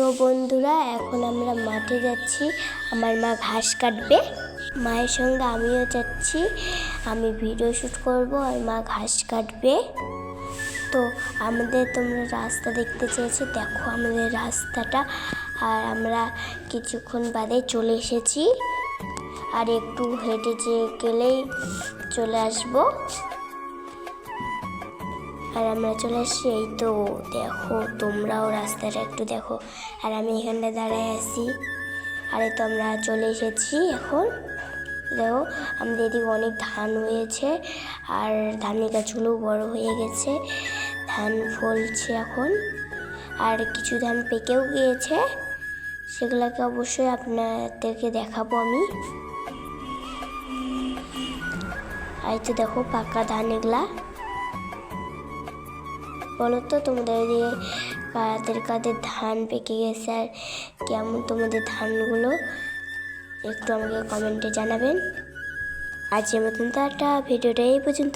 তো বন্ধুরা, এখন আমরা মাঠে যাচ্ছি। আমার মা ঘাস কাটবে। মায়ের সঙ্গে আমিও যাচ্ছি। আমি ভিডিও শ্যুট করব, আর মা ঘাস কাটবে। তো আমাদের তোমরা রাস্তা দেখতে চেয়েছি, দেখো আমাদের রাস্তাটা। আর আমরা কিছুক্ষণ বাদে চলে এসেছি। আর একটু হেঁটে যে গেলেই চলে আসব। আর আমরা চলে আসছি এই তো দেখো, তোমরাও রাস্তাটা একটু দেখো। আর আমি এখানটা দাঁড়ায় আছি। আরে তো আমরা চলে এসেছি এখন। দেখো, আমাদের এদিকে অনেক ধান হয়েছে, আর ধানের গাছগুলো বড় হয়ে গেছে। ধান ফলছে এখন। আর কিছু ধান পেকেও গিয়েছে। সেগুলোকে অবশ্যই আপনাদেরকে দেখাবো আমি। আর এই তো দেখো, পাকা ধান এগুলা। বলো তো তোমাদের ওইদিকে কাদের কাদের ধান পেকে গেছে আর কেমন তোমাদের ধানগুলো? একটু আমাকে কমেন্টে জানাবেন। আজকের মতন তো একটা ভিডিওটা এই পর্যন্ত।